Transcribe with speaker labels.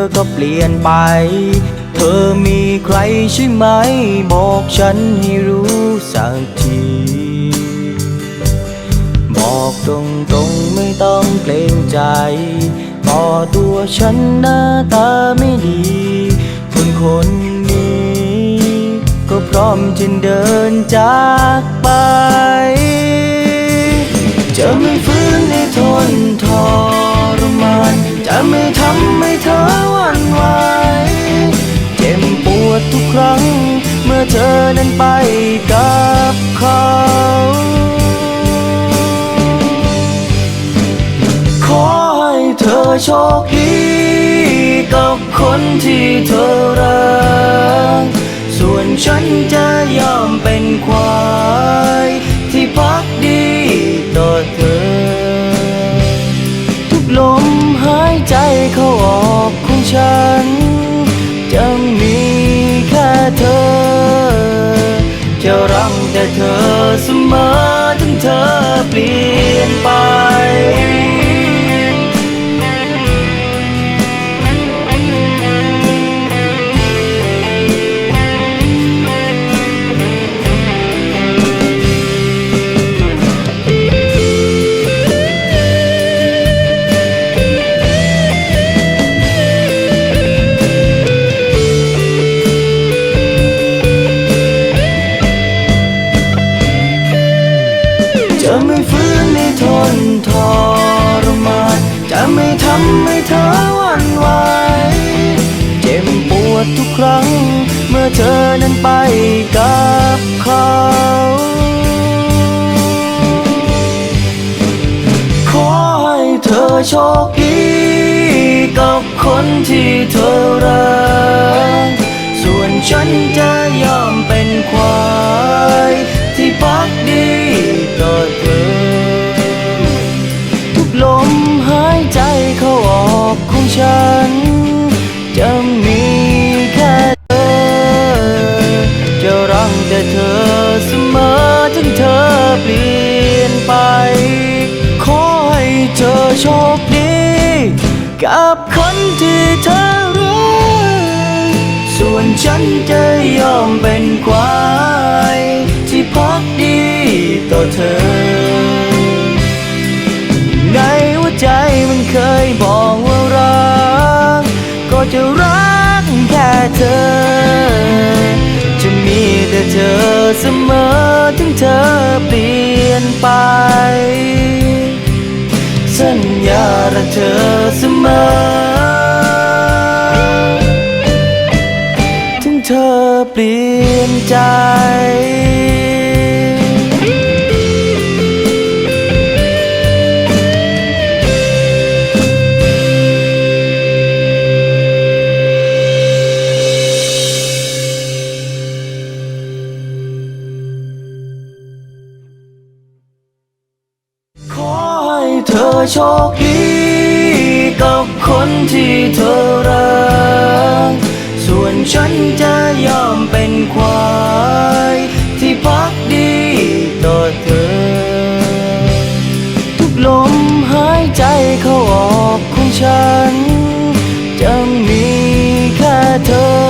Speaker 1: อยู่ดีๆเธอก็เปลี่ยนไป เธอมีใครใช่ไหม บอกฉันให้รู้สักที บอกตรงๆไม่ต้องเกรงใจ ต่อตัวฉันหน้าตาไม่ดี คนคนนี้ ก็พร้อมจะเดินจากไป ไม่ทำให้เธอหวั่นไหวเจ็บปวดทุกครั้ง เมื่อเธอนั้นไปกับเขาขอให้เธอโชคดี กับคนที่เธอรัก เข้าออกของฉัน จะมีแค่เธอ จะรักแต่เธอเสมอถึงเธอเปลี่ยนไป นทรมานจะไม่ทำให้เธอวันไหวเจ็บปวดทุกครั้ง เมื่อเธอนั้นไปกับเขาขอให้เธอโชคดีกับคนที่เธอรักส่วนฉันจะยอมเป็นควาย ฉัน จะมีแค่เธอ จะรักแต่เธอเสมอถึงเธอเปลี่ยนไป ขอให้เธอโชคดี กับคนที่เธอรักส่วนฉันจะยอมเป็นควายที่พักดีต่อเธอ ในหัวใจมันเคยบอก จะรักแค่เธอ จะมีแต่เธอเสมอถึงเธอเปลี่ยนไป สัญญารักเธอเสมอ ถึงเธอเปลี่ยนใจ เธอโชคดี กับคนที่เธอรัก ส่วนฉันจะยอมเป็นควาย ที่พักดีต่อเธอ ทุกลมหายใจเข้าออกของฉัน จะมีแค่เธอ